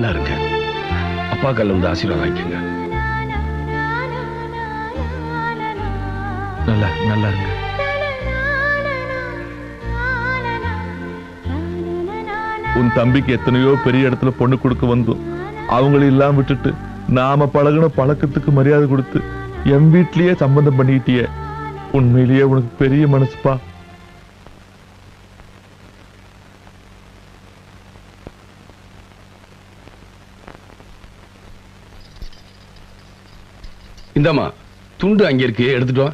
நல்லா இருங்க. அப்பா கல்ல வந்து ஆசீர்வாதம் வாங்கிக்கோங்க. நல்லா நல்லா இருங்க. உன் தம்பிக்கு எத்தனையோ பெரிய இடத்துல பொண்ணு கொடுக்க வந்தோம் அவங்கள இல்லாம விட்டுட்டு நாம பழகுன பழக்கத்துக்கு மரியாதை கொடுத்து என் வீட்லயே சம்பந்தம் பண்ணிக்கிட்டிய. உண்மையிலேயே உனக்கு பெரிய மனசுப்பா. இந்தாமா துண்டு அங்க இருக்கு எடுத்துட்டு வா.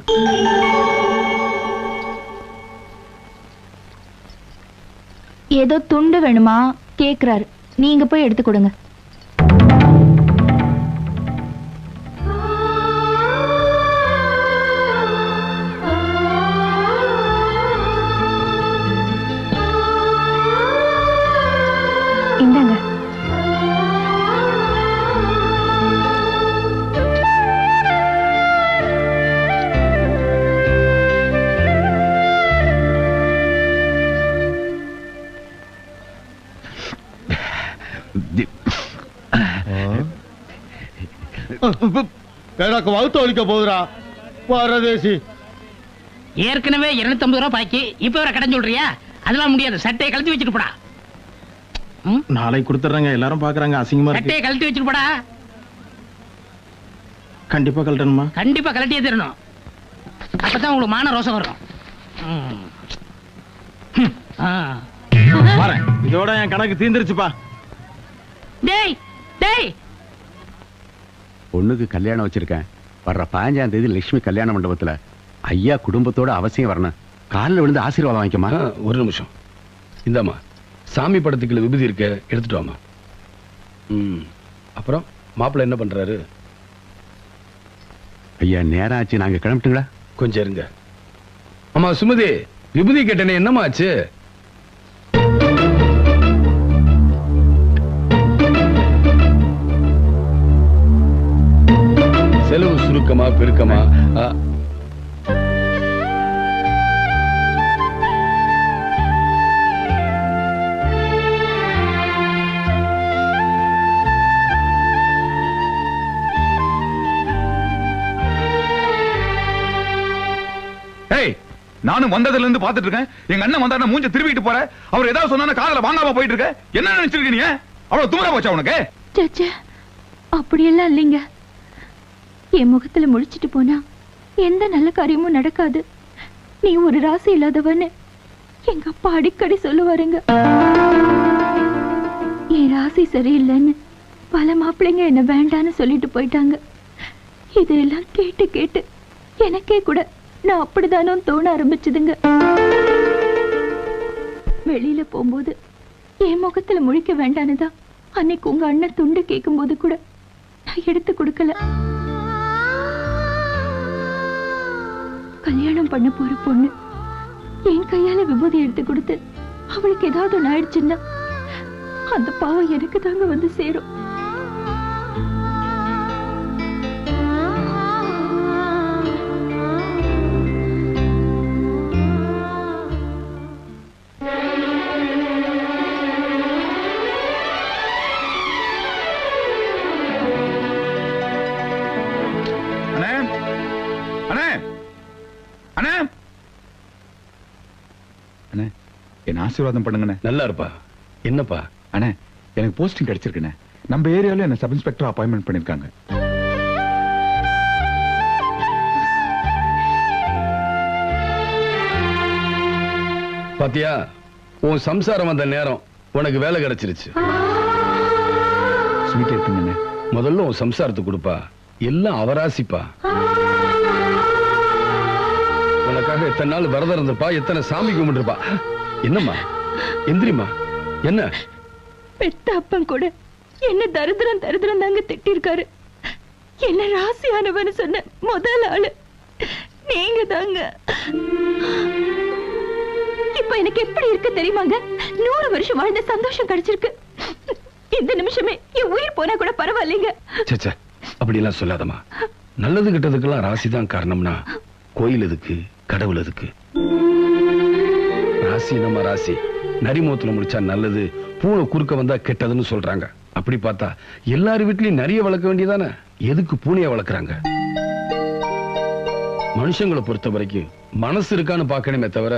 ஏதோ துண்டு வேணுமா? கேக்குறாரு. நீங்க போய் எடுத்து கொடுங்க. எனக்கு வகுத்து ஒழிக்க போகுதுடா. பரதேசி. ஏற்கனவே 250 ரூபாய் பாக்கி இப்ப வர கடன் சொல்றியா? அதெல்லாம் முடியாது. சட்டையை கழட்டி வச்சுட்டு போடா. நாளைக்கு கொடுத்துட்றாங்க. எல்லாரும் பாக்குறாங்க. அசிங்கமா சட்டையை கழட்டி வச்சுட்டு போடா. கண்டிப்பா கழட்டணுமா கண்டிப்பா கழட்டியே தரணும். அப்பதான் உங்களுக்கு மான ரோசம் வரும். இதோட என் கணக்கு தீந்துருச்சுப்பா. டேய் டேய் பொண்ணுக்கு கல்யாணம் வச்சிருக்கேன். வர்ற பதினஞ்சாம் தேதி லட்சுமி கல்யாண மண்டபத்துல ஐயா குடும்பத்தோட அவசியம் வரணும். காலில் விழுந்து ஆசீர்வாதம் வாங்கிக்கமா ஒரு நிமிஷம். இந்தாம்மா சாமி படத்துக்குள்ள விபூதி இருக்க எடுத்துட்டு வாமா ம் அப்புறம் மாப்பிள்ளை என்ன பண்றாரு? ஐயா நேரம் ஆச்சு நாங்க கிளம்பிட்டுங்களா? கொஞ்சம் இருங்க. ஆமா சுமதி விபூதி கேட்டனே என்னம்மா ஆச்சு? செலவு சுருக்கமா பெருக்கமா? நானும் வந்ததுல இருந்து பாத்துட்டு இருக்கேன். எங்க அண்ணன் வந்தாருன்னா மூஞ்ச திரும்பிட்டு போற. அவர் ஏதாவது சொன்னா காதல வாங்காம போயிட்டு இருக்க. என்ன நினைச்சிருக்க நீ அவ்வளவு துமரா போச்சா உனக்கு? அப்படியெல்லாம் இல்லைங்க. என் முகத்துல முழிச்சிட்டு போனா எந்த நல்ல காரியமும் நடக்காது. நீ ஒரு ராசி இல்லாதவன்னு எங்க அப்பா அடிக்கடி சொல்லுவாருங்க. என் ராசி சரியில்லைன்னு பல மாப்பிள்ளைங்க என்ன வேண்டான்னு சொல்லிட்டு போயிட்டாங்க. இதெல்லாம் கேட்டு கேட்டு எனக்கே கூட நான் அப்படிதானோ தோண ஆரம்பிச்சதுங்க. வெளியில போகும்போது என் முகத்துல முழிக்க வேண்டானுதான் அன்னைக்கு உங்க அண்ணன் துண்டு கேட்கும் போது கூட நான் எடுத்து கொடுக்கல. பண்ண போற பொண்ணு. என் கையால விபூதி எடுத்து கொடுத்து அவளுக்கு ஏதாவது ஒன்று ஆயிடுச்சுன்னா அந்த பாவம் எனக்கு தாங்க வந்து சேரும். அண்ணே. அண்ணே என்ன ஆசீர்வாதம் பண்ணுங்கண்ணே. நல்லா இருப்பா என்னப்பா? அண்ணே எனக்கு போஸ்டிங் கிடைச்சிருக்குண்ணே. நம்ம ஏரியால என்ன சப் இன்ஸ்பெக்டர் அப்பாயின்மெண்ட் பண்ணிருக்காங்க. பாத்தியா உன் சம்சாரம் வந்த நேரம் உனக்கு வேலை கிடைச்சிருச்சு. ஸ்வீட் முதல்ல உன் சம்சாரத்துக்கு கொடுப்பா. எல்லாம் அவராசிப்பா. உனக்காக எத்தனை நாள் விரதம் இருந்திருப்பா எத்தனை சாமி கும்பிட்டுருப்பா. என்னம்மா? எந்திரிம்மா. என்ன? பெத்த அப்பன் கூட என்ன தரித்திரம் தரித்திரம் தாங்க திட்டிருக்காரு. என்ன ராசியானவன்னு சொன்ன முதல் ஆளு. நீங்க தாங்க. இப்ப எனக்கு எப்படி இருக்கு தெரியுமாங்க? நூறு வருஷம் வாழ்ந்த சந்தோஷம் கிடைச்சிருக்கு. இந்த நிமிஷமே என் உயிர் போனா கூட பரவாயில்லைங்க. சச்சா அப்படியெல்லாம் சொல்லாதம்மா. நல்லது கெட்டதுக்கெல்லாம் ராசி தான் காரணம்னா கோயில் எதுக்கு? கடவுள் அதுக்கு. ராசி நம்ம ராசி? நரிமூத்துல முடிச்சா நல்லது பூனை குறுக்க வந்தா கெட்டதுன்னு சொல்றாங்க. அப்படி பார்த்தா எல்லார் வீட்லயும் நிறைய வளர்க்க வேண்டியதானே? எதுக்கு பூனைய வளர்க்குறாங்க? மனுஷங்களை பொறுத்த வரைக்கும் மனசு இருக்கான்னு பார்க்கணுமே தவிர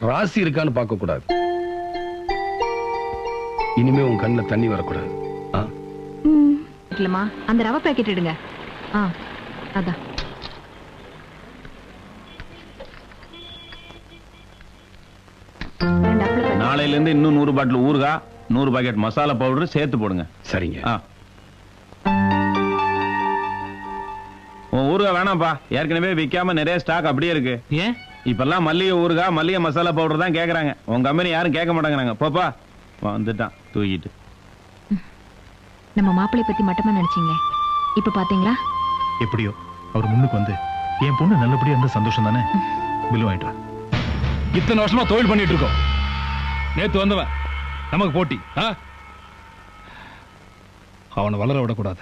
ராசி இருக்கான்னு பார்க்க கூடாது இனிமே உன் கண்ணுல தண்ணி வரக்கூடாது. இல்லம்மா. அந்த ரவை பேக்கெட் எடுங்க. ஆ அதான். அப்பளம் பஜ்ஜி. நாளையில இருந்து இன்னும் நூறு பாட்டில் ஊறுகா நூறு பாக்கெட் மசாலா பவுடர் சேர்த்து போடுங்க. சரிங்க. ஆ. உன் ஊறுகாய் வேணாம்ப்பா. ஏற்கனவே விற்காம நிறைய ஸ்டாக் அப்படியே இருக்கு. ஏன்? இப்பெல்லாம் மல்லிகை ஊறுகாய் மல்லிகை மசாலா பவுடர் தான் கேக்குறாங்க. உன் கம்பெனி யாரும் கேட்க மாட்டேங்கிறாங்க. போப்பா வந்துட்டான். தூக்கிட்டு. நம்ம மாப்பிளை பத்தி மட்டமா நினைச்சீங்களே? இப்ப பாத்தீங்களா? எப்படியோ அவர் முன்னுக்கு வந்து என் பொண்ணு நல்லபடியா இருந்தா சந்தோஷம் தானே? பில்லு வாங்கிட்டு. இத்தனை வருஷமா தொழில் பண்ணிட்டு இருக்கோம். நேத்து வந்தவன். நமக்கு போட்டி. ஆ? அவனை வளர விடக்கூடாது.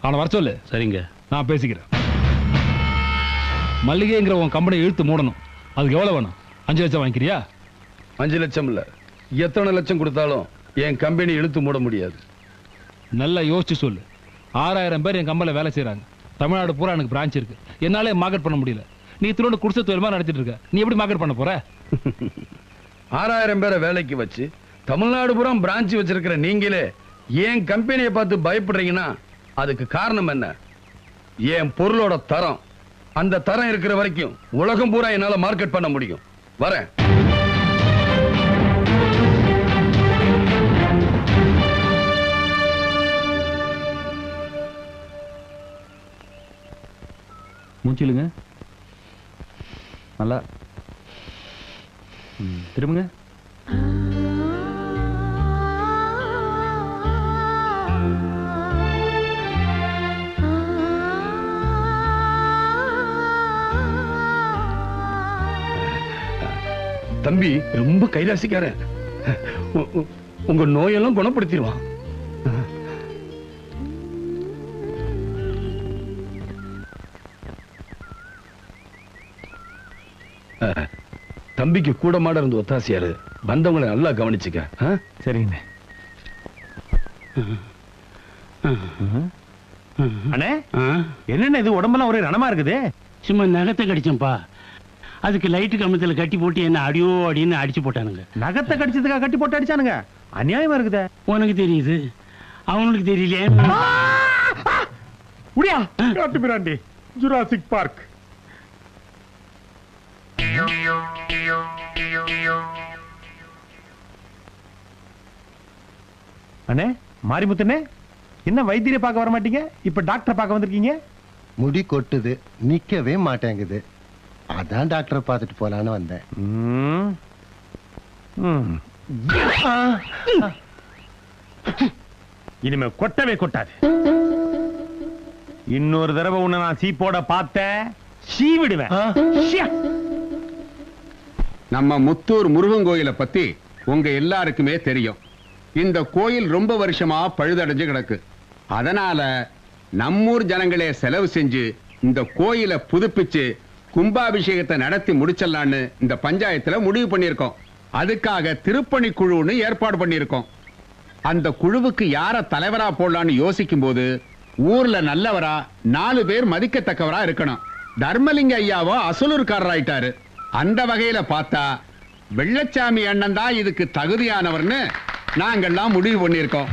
அவனை வர சொல்லு. சரிங்க. நான் பேசிக்கிறேன். மல்லிகைங்கிற உன் கம்பெனி இழுத்து மூடணும். அதுக்கு எவ்வளவு வேணும்? அஞ்சு லட்சம் வாங்கிக்கிறியா? அஞ்சு லட்சம் இல்ல. எத்தனை லட்சம் கொடுத்தாலும் என் கம்பெனி இழுத்து மூட முடியாது. நல்லா யோசிச்சு சொல்லு. ஆறாயிரம் பேர் என் கம்பெனியில் வேலை செய்றாங்க. தமிழ்நாடு பூரா எனக்கு பிரான்ச் இருக்கு. என்னாலே மார்க்கெட் பண்ண முடியல. நீ திருவண்ணு குடிசை தொழில் மாதிரி நடத்திட்டு இருக்க. நீ எப்படி மார்க்கெட் பண்ண போற? ஆறாயிரம் பேரை வேலைக்கு வச்சு தமிழ்நாடு பூரா பிரான்ச் வச்சிருக்கிற நீங்களே ஏன் கம்பெனியை பார்த்து பயப்படுறீங்கன்னா அதுக்கு காரணம் என்ன? என் பொருளோட தரம். அந்த தரம் இருக்கிற வரைக்கும் உலகம் பூரா என்னால் மார்க்கெட் பண்ண முடியும். வரேன். மூச்சிலுங்க நல்லா. திரும்புங்க தம்பி ரொம்ப கைராசிக்கார உங்க நோயெல்லாம் குணப்படுத்திடுவான். அஹ், தம்பிக்கு கூட மாட இருந்து ஒத்தாசியாரு வந்தவங்களை நல்லா கவனிச்சுக்க? சரிங்க. அண்ணே? என்னென்ன இது? உடம்பெல்லாம் ஒரே ரணமா இருக்குது? சும்மா நகத்தை கடிச்சேன்ப்பா. அதுக்கு லைட்டு கம்பத்துல கட்டி போட்டு என்ன அடியோ அடின்னு அடிச்சு போட்டானுங்க. நகத்தை கடிச்சதுக்காக கட்டி போட்டு அடிச்சானுங்க. அநியாயமா இருக்குதே. உனக்கு தெரியுது. அவனுக்கு முடியா காட்டு பிராண்டி. ஜுராசிக் பார்க் அண்ணே மாரிமுத்தண்ணே என்ன வைத்தியரை பார்க்க வர மாட்டீங்க இப்ப டாக்டர் பார்க்க வந்திருக்கீங்க? முடி கொட்டுது நிக்கவே மாட்டேங்குது. அதான் டாக்டரை பார்த்துட்டு போலான்னு வந்தேன். ம். ம். இனிமே கொட்டவே கொட்டாது. இன்னொரு தடவை உன்னை நான் சீப்போட பார்த்தேன் சீவிடுவேன். ஷியா. நம்ம முத்தூர் முருகன் கோயிலை பத்தி உங்க எல்லாருக்குமே தெரியும். இந்த கோயில் ரொம்ப வருஷமா பழுதடைஞ்சு கிடக்கு. அதனால நம்மூர் ஜனங்களே செலவு செஞ்சு இந்த கோயிலை புதுப்பிச்சு கும்பாபிஷேகத்தை நடத்தி முடிச்சிடலான்னு இந்த பஞ்சாயத்துல முடிவு பண்ணியிருக்கோம். அதுக்காக திருப்பணி குழுன்னு ஏற்பாடு பண்ணியிருக்கோம். அந்த குழுவுக்கு யார தலைவரா போடலான்னு யோசிக்கும் போது ஊர்ல நல்லவரா நாலு பேர் மதிக்கத்தக்கவரா இருக்கணும். தர்மலிங்க ஐயாவோ அசலூர்காரராயிட்டாரு. அந்த வகையில பார்த்தா வெள்ளச்சாமி அண்ணன் தான் இதுக்கு தகுதியானவர்னு நாங்கெல்லாம் முடிவு பண்ணியிருக்கோம்.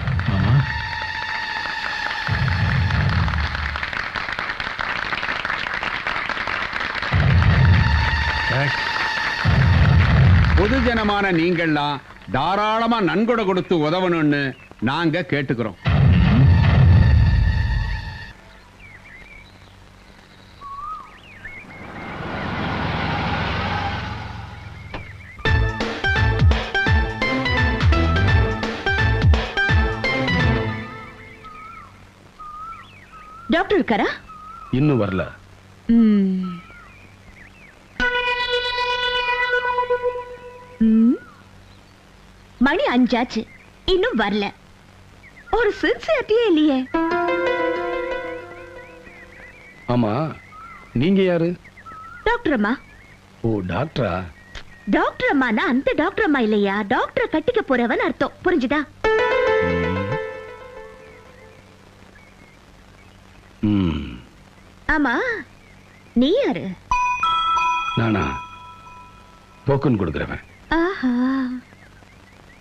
பொதுஜனமான நீங்கள்லாம் தாராளமா நன்கொடை கொடுத்து உதவணும்னு நாங்க கேட்டுக்கிறோம். இருக்காரா இன்னும் வரல. மணி அஞ்சாச்சு. இன்னும் வரல. ஒரு சின்சியரிட்டியே இல்லையே. ஆமா நீங்க யாரு? டாக்டர் அம்மா. ஓ டாக்டரா? டாக்டர் அம்மானா அந்த டாக்டர் அம்மா இல்லையா? டாக்டரை கட்டிக்க போறவன் அர்த்தம். புரிஞ்சுதா? ஆமா. நீ யாரு? நானா. டோக்கன் கொடுக்குறவன். ஆஹா.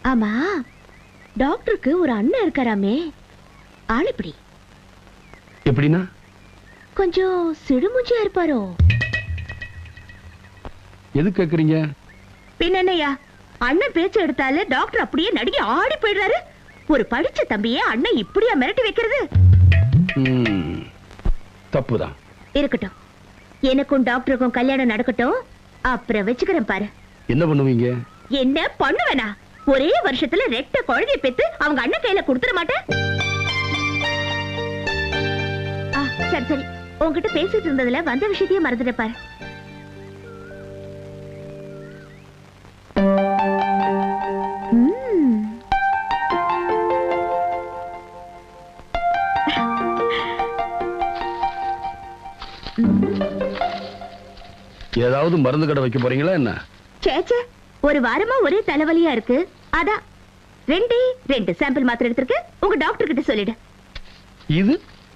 ஆமா. டாக்டருக்கு ஒரு அண்ணன் இருக்காராமே. ஆள் எப்படி? எப்படின்னா? கொஞ்சம் சிடுமூஞ்சியா இருப்பாரோ? எது கேக்குறீங்க? பின்ன என்னய்யா? அண்ணன் பேச்சு எடுத்தாலே டாக்டர் அப்படியே நடுங்கி ஆடி போயிடுறாரு. ஒரு படிச்ச தம்பியே அண்ணன் இப்படியா மிரட்டி வைக்கிறது? ம். தப்புதான். இருக்கட்டும். எனக்கும் டாக்டருக்கும் கல்யாணம் நடக்கட்டும். அப்புறம் வச்சுக்கிறேன் பாரு. என்ன பண்ணுவீங்க? என்ன பண்ணுவேனா? ஒரே வருஷத்துல ரெட்ட குழந்தைய பெத்து அவங்க அண்ணன் கையில கொடுத்துட மாட்டேன். ஆ, சரி சரி. உன்கிட்ட பேசிட்டு இருந்ததுல வந்த விஷயத்தையும் மறந்துட்ட பாரு. ஏதாவது மருந்து கடை வைக்க போறீங்களா என்ன? ச்சே ச்சே ஒரு வாரமா ஒரே தலைவலியா இருக்கு. அதான் ரெண்டே ரெண்டு சாம்பிள் மாத்திரை எடுத்திருக்கு. உங்க டாக்டர் கிட்ட சொல்லிடு. இது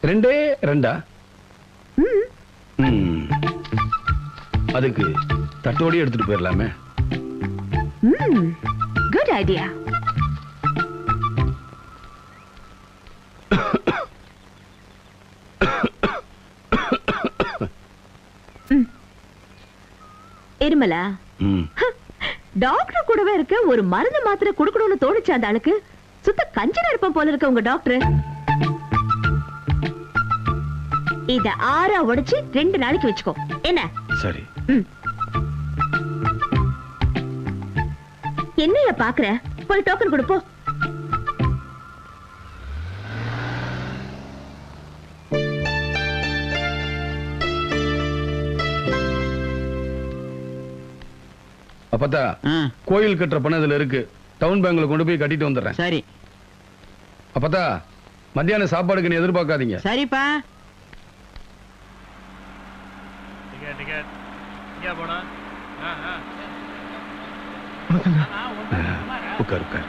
ரெண்டே ரெண்டா. அதுக்கு தட்டோடி எடுத்துட்டு போயிடலாமே குட் ஐடியா இருமலா ம். டாக்டர் கூடவே இருக்க ஒரு மருந்து மாத்திரை கொடுக்கணும்னு தோணுச்சு அந்த ஆளுக்கு? சுத்த கஞ்சனா இருப்போம் போல இருக்க உங்க டாக்டர். இத ஆறா உடைச்சு ரெண்டு நாளைக்கு வச்சுக்கோ. என்ன? சரி. என்னைய பாக்குற? போய் டோக்கன் கொடுப்போ அப்பத்தா கோயில் கட்டுற பணம் இதுல இருக்கு. டவுன் பேங்க்ல கொண்டு போய் கட்டிட்டு வந்துடுறேன். சரி. அப்பத்தா மத்தியானம் சாப்பாடுக்கு நீ எதிர்பார்க்காதீங்க. சரிப்பா. உட்கார். உட்கார்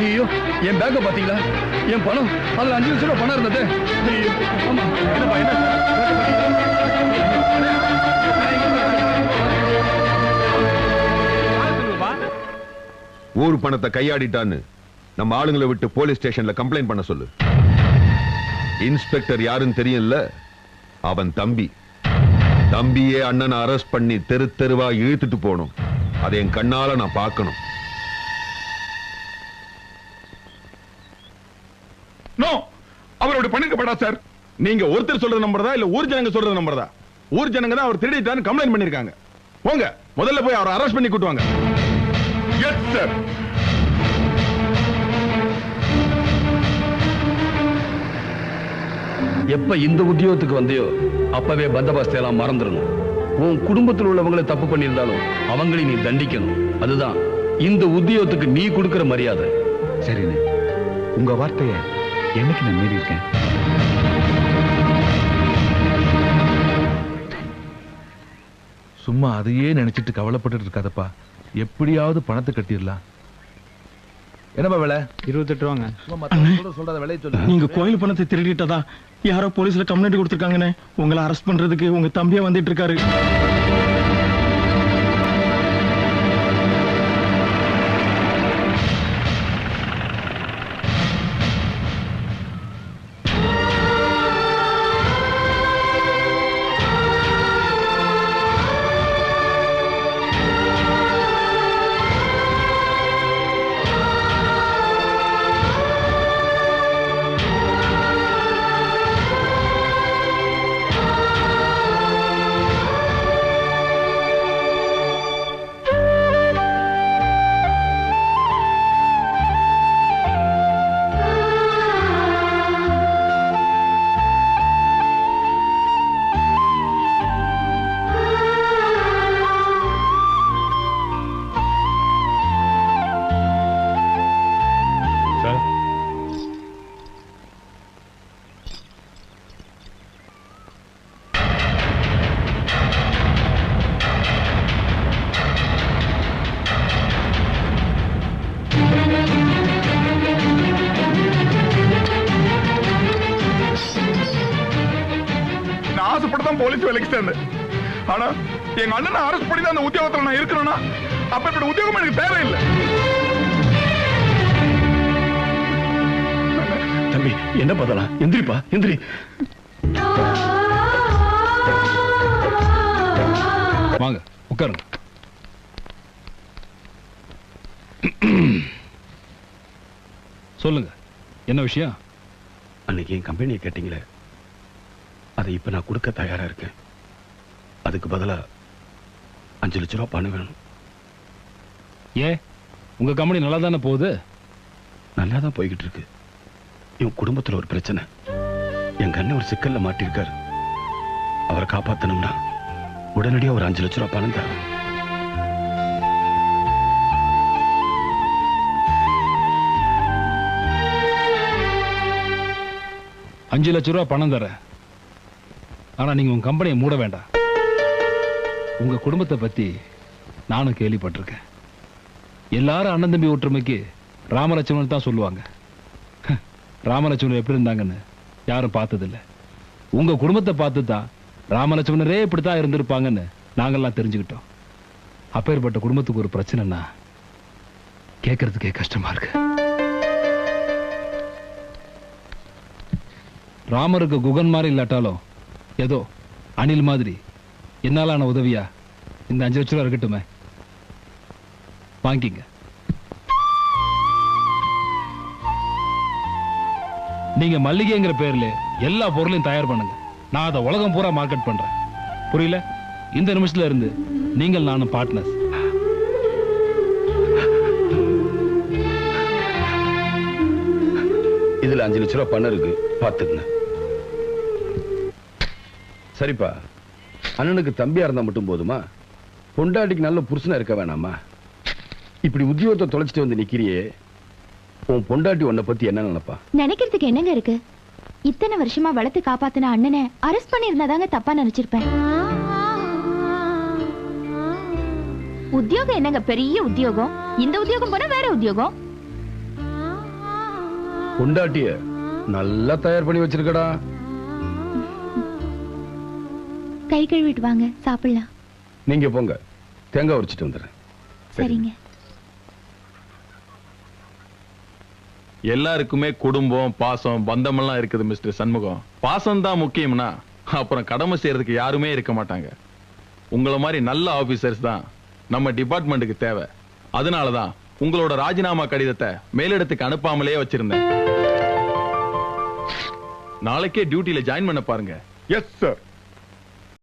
ஐயோ என் பேக்க பாத்தீங்களா என் பணம் அதுல அஞ்சு லட்சம் ரூபாய் பணம் இருந்தது. ஐயோ, ஆமா என்னப்பா என்ன ஊர் பணத்தை கையாடிட்டான்னு நம்ம ஆளுங்களை விட்டு போலீஸ் ஸ்டேஷன்ல கம்ப்ளைண்ட் பண்ண சொல்லு. இன்ஸ்பெக்டர் யாருன்னு தெரியும்ல? அவன் தம்பி. தம்பியே அண்ணனை அரெஸ்ட் பண்ணி தெரு தெருவா இழுத்துட்டு போகணும். அதை என் கண்ணால நான் பார்க்கணும். நோ அவர் அப்படி பண்ணிருக்கப்படா சார் நீங்க ஒருத்தர் சொல்றது நம்புறதா இல்ல ஊர் ஜனங்க சொல்றது நம்புறதா? ஊர் ஜனங்க தான் அவர் திருடிட்டான்னு கம்ப்ளைண்ட் பண்ணிருக்காங்க. போங்க முதல்ல போய் அவரை அரெஸ்ட் பண்ணி கூட்டுவாங்க எஸ் சார் எப்ப இந்த உத்தியோகத்துக்கு வந்தியோ அப்பவே பந்தபாஸ்தை எல்லாம் மறந்துடணும். உன் குடும்பத்தில் உள்ளவங்களை தப்பு பண்ணியிருந்தாலும் அவங்களை நீ தண்டிக்கணும். அதுதான் இந்த உத்தியோகத்துக்கு நீ கொடுக்கிற மரியாதை. சரிண்ணே உங்க வார்த்தைய என்னைக்கு நான் மீறி இருக்கேன் சும்மா அதையே நினைச்சிட்டு கவலைப்பட்டுட்டு இருக்காதப்பா. எப்படியாவது பணத்தை கட்டிடலாம். என்னப்பா விலை? இருபத்தெட்டு ரூபாங்க. சும்மா மத்தவங்க கூட சொல்றத விலையை சொல்லு. நீங்க கோயில் பணத்தை திருடிட்டதா? யாரோ போலீஸ்ல கம்ப்ளைண்ட் கொடுத்திருக்காங்கண்ணே உங்களை அரெஸ்ட் பண்றதுக்கு உங்க தம்பியா வந்துட்டு இருக்காரு. தம்பி என்ன பண்ணலாம் எந்திரிப்பா எந்திரி. வாங்க உட்காருங்க. சொல்லுங்க என்ன விஷயம்? அன்னைக்கு என் கம்பெனியை கேட்டீங்களே அதை இப்ப நான் கொடுக்க தயாரா இருக்கேன். அதுக்கு பதிலா அஞ்சு லட்ச ரூபா பணம் வேணும். ஏன்? உங்க கம்பெனி நல்லா தானே போகுது? நல்லா தான் போய்கிட்டு இருக்கு. இவன் குடும்பத்துல ஒரு பிரச்சனை. எங்க அண்ணன் ஒரு சிக்கல்ல மாட்டிருக்காரு. அவரை காப்பாத்தணும்னா உடனடியா ஒரு அஞ்சு லட்ச ரூபா பணம் தரணும். அஞ்சு லட்ச ரூபா பணம் தரேன். ஆனா நீங்க உங்க கம்பெனியை மூட வேண்டாம். உங்க குடும்பத்தை பத்தி நானும் கேள்விப்பட்டிருக்கேன். எல்லாரும் அண்ணன் தம்பி ஒற்றுமைக்கு ராமலட்சுமணன் தான் சொல்லுவாங்க. ராமலட்சுமணர் எப்படி இருந்தாங்கன்னு யாரும் பார்த்ததில்ல. உங்க குடும்பத்தை பார்த்து தான் ராமலட்சுமணரே இப்படித்தான் இருந்திருப்பாங்கன்னு நாங்கெல்லாம் தெரிஞ்சுக்கிட்டோம். அப்பேற்பட்ட குடும்பத்துக்கு ஒரு பிரச்சனைனா கேட்கறதுக்கே கஷ்டமா இருக்கு. ராமருக்கு குகன் மாதிரி இல்லாட்டாலும் ஏதோ அணில் மாதிரி என்னாலான உதவியா இந்த அஞ்சு லட்ச ரூபா இருக்கட்டுமே? வாங்கிங்க. நீங்க மல்லிகைங்கிற பேர்ல எல்லா பொருளையும் தயார் பண்ணுங்க. நான் அதை உலகம் பூரா மார்க்கெட் பண்றேன். புரியல? இந்த நிமிஷத்துல இருந்து நீங்கள் நானும் பார்ட்னர்ஸ் இதுல அஞ்சு லட்ச ரூபா பணம் இருக்கு. பாத்துக்கங்க சரிப்பா. அண்ணனுக்கு தம்பியா இருந்தா மட்டும் போதுமா? பொண்டாட்டிக்கு நல்ல புருஷனா இருக்க வேணாமா? இப்படி உத்தியோகத்தை தொலைச்சிட்டு வந்து நிக்கிறியே. உன் பொண்டாட்டி உன்னை பத்தி என்ன நினைப்பா? நினைக்கிறதுக்கு என்னங்க இருக்கு? இத்தனை வருஷமா வளர்த்து காப்பாத்தின அண்ணனை அரெஸ்ட் பண்ணியிருந்தாதாங்க தப்பா நினைச்சிருப்பேன். உத்தியோகம் என்னங்க? பெரிய உத்தியோகம். இந்த உத்தியோகம் போனா வேற உத்தியோகம். பொண்டாட்டிய நல்லா தயார் பண்ணி வச்சிருக்கடா. கை கழுவிட்டு வாங்க சாப்பிடலாம். நீங்க போங்க. தேங்காய் உரிச்சிட்டு வந்துடுறேன். சரிங்க. எல்லாருக்குமே குடும்பம் பாசம் பந்தமெல்லாம் இருக்குது மிஸ்டர் சண்முகம். பாசம் தான் முக்கியம்னா அப்புறம் கடமை செய்யறதுக்கு யாருமே இருக்க மாட்டாங்க. உங்களை மாதிரி நல்ல ஆபீசர்ஸ் தான் நம்ம டிபார்ட்மெண்ட்டுக்கு தேவை. அதனாலதான் உங்களோட ராஜினாமா கடிதத்தை மேலிடத்துக்கு அனுப்பாமலே வச்சிருந்தேன். நாளைக்கே டியூட்டில ஜாயின் பண்ண பாருங்க. Yes sir